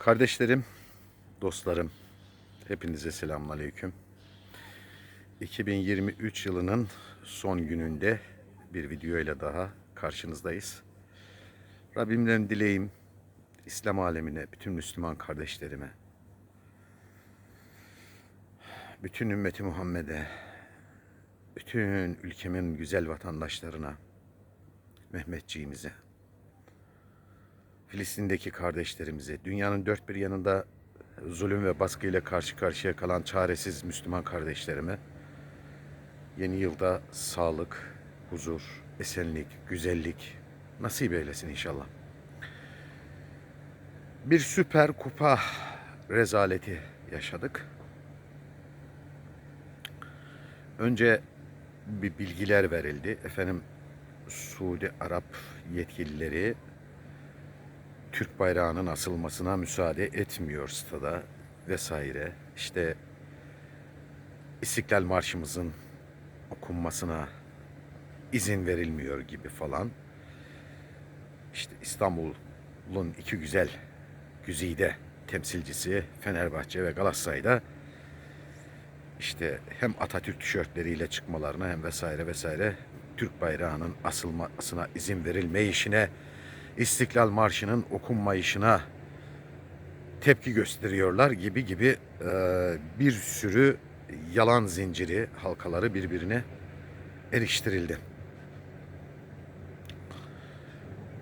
Kardeşlerim, dostlarım, hepinize selamünaleyküm. 2023 yılının son gününde bir video ile daha karşınızdayız. Rabbimden dileğim İslam alemine, bütün Müslüman kardeşlerime, bütün ümmeti Muhammed'e, bütün ülkemin güzel vatandaşlarına, Mehmetçiğimize, Filistin'deki kardeşlerimize, dünyanın dört bir yanında zulüm ve baskıyla karşı karşıya kalan çaresiz Müslüman kardeşlerime yeni yılda sağlık, huzur, esenlik, güzellik nasip eylesin inşallah. Bir süper kupa rezaleti yaşadık. Önce bir bilgiler verildi. Efendim Suudi Arap yetkilileri Türk bayrağının asılmasına müsaade etmiyor stada vesaire. İşte İstiklal Marşımızın okunmasına izin verilmiyor gibi falan. İşte İstanbul'un iki güzel güzide temsilcisi Fenerbahçe ve Galatasaray'da işte hem Atatürk tişörtleriyle çıkmalarına hem vesaire vesaire Türk bayrağının asılmasına izin verilmeyişine İstiklal Marşı'nın okunmayışına tepki gösteriyorlar gibi gibi e, bir sürü yalan zinciri halkaları birbirine eriştirildi.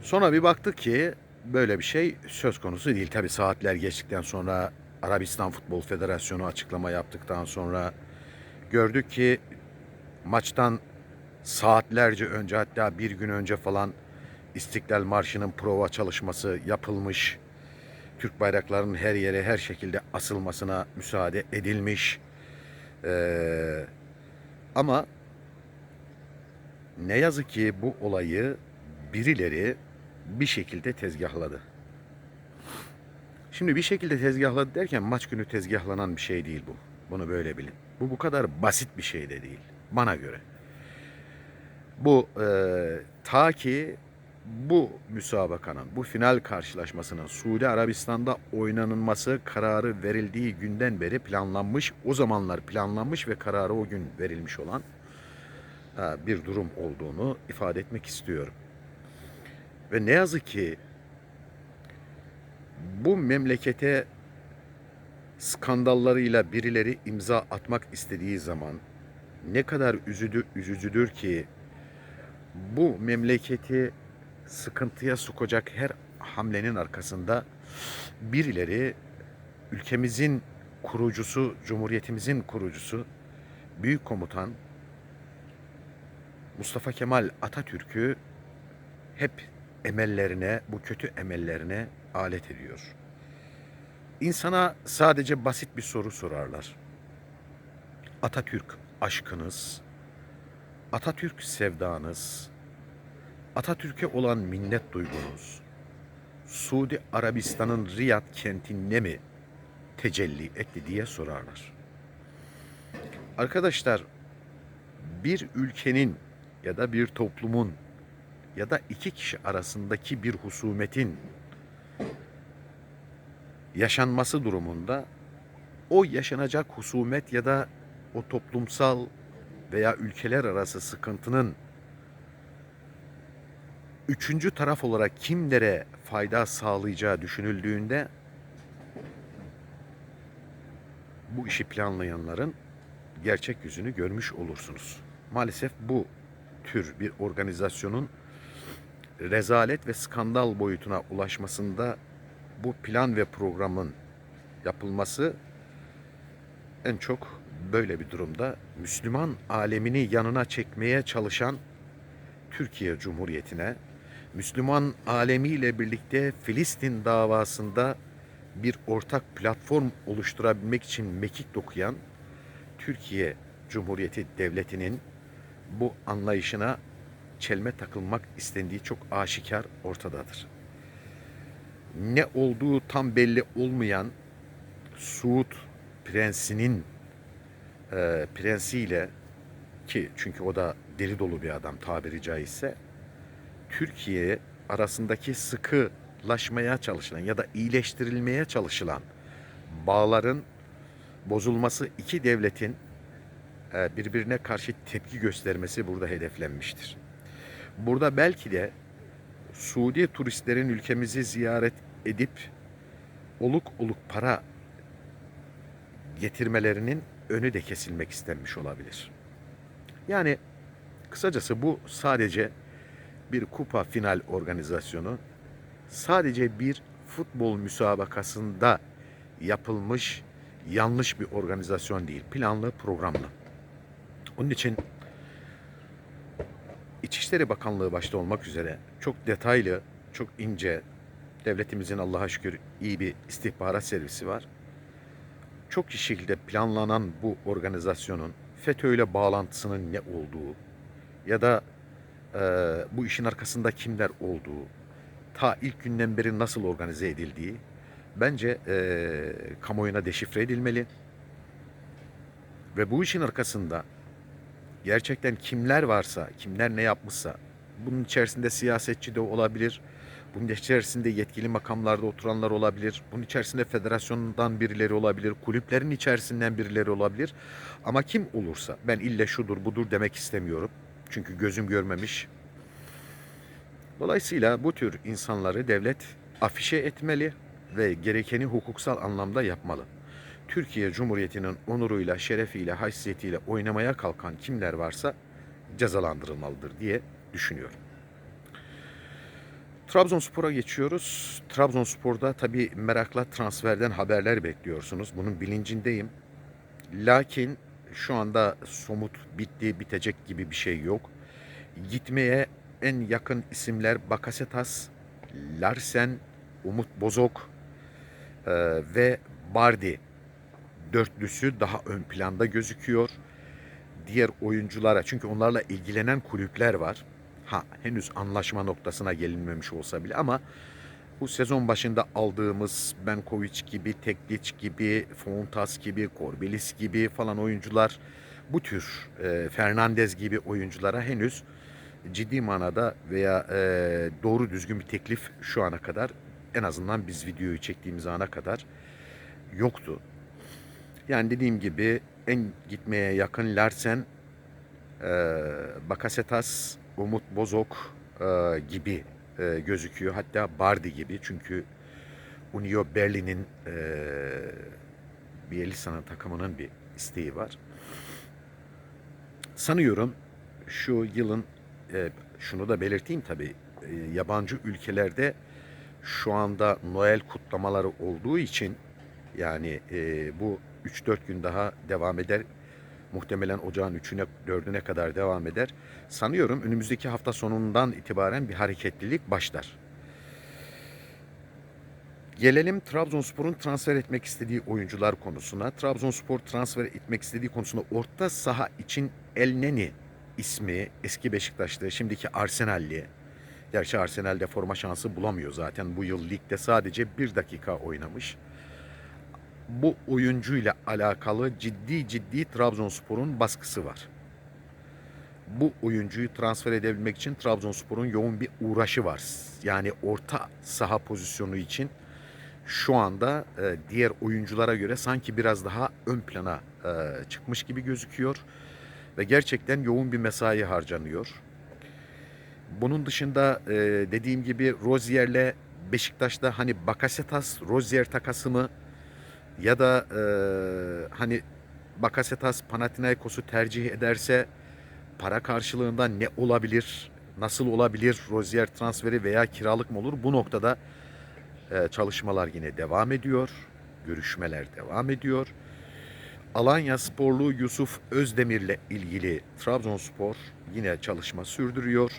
Sonra bir baktık ki böyle bir şey söz konusu değil. Tabi saatler geçtikten sonra Arabistan Futbol Federasyonu açıklama yaptıktan sonra gördük ki maçtan saatlerce önce hatta bir gün önce falan İstiklal Marşı'nın prova çalışması yapılmış. Türk bayraklarının her yere her şekilde asılmasına müsaade edilmiş. Ee, ama ne yazık ki bu olayı birileri bir şekilde tezgahladı. Şimdi bir şekilde tezgahladı derken maç günü tezgahlanan bir şey değil bu. Bunu böyle bilin. Bu bu kadar basit bir şey de değil. Bana göre. Bu e, ta ki bu müsabakanın, bu final karşılaşmasının Suudi Arabistan'da oynanılması kararı verildiği günden beri planlanmış, o zamanlar planlanmış ve kararı o gün verilmiş olan e, bir durum olduğunu ifade etmek istiyorum. Ve ne yazık ki bu memlekete skandallarıyla birileri imza atmak istediği zaman ne kadar üzüdü, üzücüdür ki bu memleketi sıkıntıya sokacak her hamlenin arkasında birileri ülkemizin kurucusu, cumhuriyetimizin kurucusu, büyük komutan Mustafa Kemal Atatürk'ü hep emellerine, bu kötü emellerine alet ediyor. İnsana sadece basit bir soru sorarlar. Atatürk aşkınız, Atatürk sevdanız, Atatürk'e olan minnet duygunuz, Suudi Arabistan'ın Riyad kentinde mi tecelli etti diye sorarlar. Arkadaşlar bir ülkenin ya da bir toplumun ya da iki kişi arasındaki bir husumetin yaşanması durumunda o yaşanacak husumet ya da o toplumsal veya ülkeler arası sıkıntının üçüncü taraf olarak kimlere fayda sağlayacağı düşünüldüğünde bu işi planlayanların gerçek yüzünü görmüş olursunuz. Maalesef bu tür bir organizasyonun rezalet ve skandal boyutuna ulaşmasında bu plan ve programın yapılması en çok böyle bir durumda Müslüman alemini yanına çekmeye çalışan Türkiye Cumhuriyeti'ne Müslüman alemiyle birlikte Filistin davasında bir ortak platform oluşturabilmek için mekik dokuyan Türkiye Cumhuriyeti Devleti'nin bu anlayışına çelme takılmak istendiği çok aşikar ortadadır. Ne olduğu tam belli olmayan Suud prensinin e, prensiyle ki çünkü o da deli dolu bir adam tabiri caizse Türkiye arasındaki sıkı kolaylaşmaya çalışılan ya da iyileştirilmeye çalışılan bağların bozulması iki devletin e, birbirine karşı tepki göstermesi burada hedeflenmiştir. Burada belki de Suudi turistlerin ülkemizi ziyaret edip oluk oluk para getirmelerinin önü de kesilmek istenmiş olabilir. Yani kısacası bu sadece bir kupa final organizasyonu, sadece bir futbol müsabakasında yapılmış yanlış bir organizasyon değil. Planlı, programlı. Onun için İçişleri Bakanlığı başta olmak üzere çok detaylı, çok ince, devletimizin Allah'a şükür iyi bir istihbarat servisi var. Çok iyi şekilde planlanan bu organizasyonun FETÖ ile bağlantısının ne olduğu ya da e, bu işin arkasında kimler olduğu, ta ilk günden beri nasıl organize edildiği bence e, kamuoyuna deşifre edilmeli. Ve bu işin arkasında gerçekten kimler varsa, kimler ne yapmışsa, bunun içerisinde siyasetçi de olabilir, bunun içerisinde yetkili makamlarda oturanlar olabilir, bunun içerisinde federasyondan birileri olabilir, kulüplerin içerisinden birileri olabilir. Ama kim olursa, ben ille şudur budur demek istemiyorum. Çünkü gözüm görmemiş. Dolayısıyla bu tür insanları devlet afişe etmeli ve gerekeni hukuksal anlamda yapmalı. Türkiye Cumhuriyeti'nin onuruyla, şerefiyle, haysiyetiyle oynamaya kalkan kimler varsa cezalandırılmalıdır diye düşünüyorum. Trabzonspor'a geçiyoruz. Trabzonspor'da tabii merakla transferden haberler bekliyorsunuz. Bunun bilincindeyim. Lakin şu anda somut bitti, bitecek gibi bir şey yok. Gitmeye en yakın isimler Bakasetas, Larsen, Umut Bozok e, ve Bardi dörtlüsü daha ön planda gözüküyor. Diğer oyunculara çünkü onlarla ilgilenen kulüpler var. Ha henüz anlaşma noktasına gelinmemiş olsa bile ama bu sezon başında aldığımız Benkovic gibi, Tekliç gibi, Fontas gibi, Korbelis gibi falan oyuncular bu tür e, Fernandez gibi oyunculara henüz ciddi manada veya e, doğru düzgün bir teklif şu ana kadar en azından biz videoyu çektiğimiz ana kadar yoktu. Yani dediğim gibi en gitmeye yakın Larsen, e, Bakasetas, Umut Bozok e, gibi e, gözüküyor. Hatta Bardi gibi çünkü Union Berlin'in e, Bielitsa'nın takımının bir isteği var. Sanıyorum şu yılın e, şunu da belirteyim tabii e, yabancı ülkelerde şu anda Noel kutlamaları olduğu için yani e, bu 3-4 gün daha devam eder. Muhtemelen ocağın 3'üne 4'üne kadar devam eder. Sanıyorum önümüzdeki hafta sonundan itibaren bir hareketlilik başlar. Gelelim Trabzonspor'un transfer etmek istediği oyuncular konusuna. Trabzonspor transfer etmek istediği konusunda orta saha için Elneni ismi eski Beşiktaşlı, şimdiki Arsenalli. Gerçi Arsenal'de forma şansı bulamıyor zaten. Bu yıl ligde sadece bir dakika oynamış. Bu oyuncuyla alakalı ciddi ciddi Trabzonspor'un baskısı var. Bu oyuncuyu transfer edebilmek için Trabzonspor'un yoğun bir uğraşı var. Yani orta saha pozisyonu için şu anda e, diğer oyunculara göre sanki biraz daha ön plana e, çıkmış gibi gözüküyor ve gerçekten yoğun bir mesai harcanıyor. Bunun dışında e, dediğim gibi Rozier'le Beşiktaş'ta hani Bakasetas Rozier takası mı ya da e, hani Bakasetas Panathinaikos'u tercih ederse para karşılığında ne olabilir? Nasıl olabilir Rozier transferi veya kiralık mı olur? Bu noktada e, çalışmalar yine devam ediyor. Görüşmeler devam ediyor. Alanya Sporlu Yusuf Özdemir'le ilgili Trabzonspor yine çalışma sürdürüyor.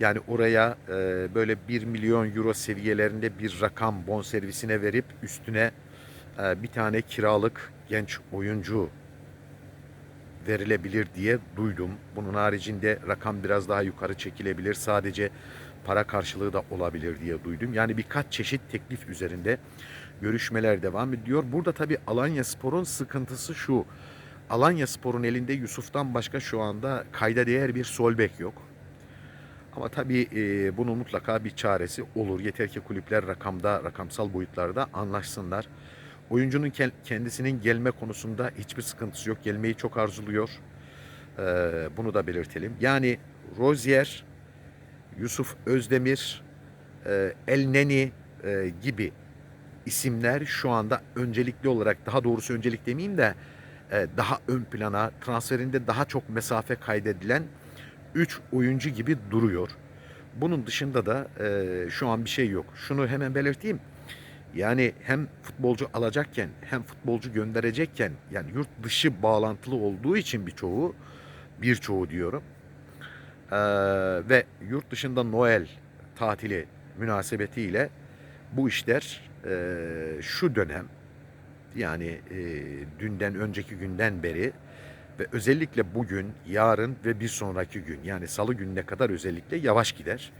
Yani oraya e, böyle 1 milyon euro seviyelerinde bir rakam bonservisine verip üstüne bir tane kiralık genç oyuncu verilebilir diye duydum. Bunun haricinde rakam biraz daha yukarı çekilebilir. Sadece para karşılığı da olabilir diye duydum. Yani birkaç çeşit teklif üzerinde görüşmeler devam ediyor. Burada tabii Alanya Spor'un sıkıntısı şu. Alanya Spor'un elinde Yusuf'tan başka şu anda kayda değer bir sol bek yok. Ama tabii e, bunun mutlaka bir çaresi olur. Yeter ki kulüpler rakamda, rakamsal boyutlarda anlaşsınlar. Oyuncunun ke- kendisinin gelme konusunda hiçbir sıkıntısı yok. Gelmeyi çok arzuluyor. Ee, bunu da belirtelim. Yani Rozier, Yusuf Özdemir, e, El Neni e, gibi isimler şu anda öncelikli olarak daha doğrusu öncelik demeyeyim de e, daha ön plana transferinde daha çok mesafe kaydedilen 3 oyuncu gibi duruyor. Bunun dışında da e, şu an bir şey yok. Şunu hemen belirteyim. Yani hem futbolcu alacakken hem futbolcu gönderecekken yani yurt dışı bağlantılı olduğu için birçoğu birçoğu diyorum. Ee, ve yurt dışında Noel tatili münasebetiyle bu işler e, şu dönem yani e, dünden önceki günden beri ve özellikle bugün, yarın ve bir sonraki gün yani salı gününe kadar özellikle yavaş gider.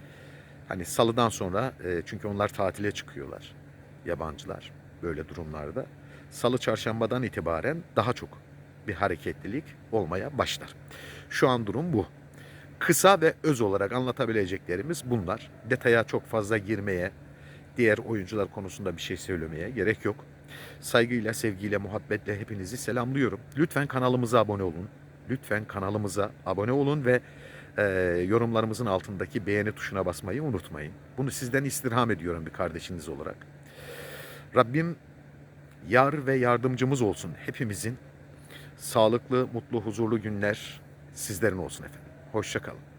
Hani salıdan sonra e, çünkü onlar tatile çıkıyorlar yabancılar böyle durumlarda. Salı çarşambadan itibaren daha çok bir hareketlilik olmaya başlar. Şu an durum bu. Kısa ve öz olarak anlatabileceklerimiz bunlar. Detaya çok fazla girmeye, diğer oyuncular konusunda bir şey söylemeye gerek yok. Saygıyla, sevgiyle, muhabbetle hepinizi selamlıyorum. Lütfen kanalımıza abone olun. Lütfen kanalımıza abone olun ve e, yorumlarımızın altındaki beğeni tuşuna basmayı unutmayın. Bunu sizden istirham ediyorum bir kardeşiniz olarak. Rabbim yar ve yardımcımız olsun hepimizin. Sağlıklı, mutlu, huzurlu günler sizlerin olsun efendim. Hoşçakalın.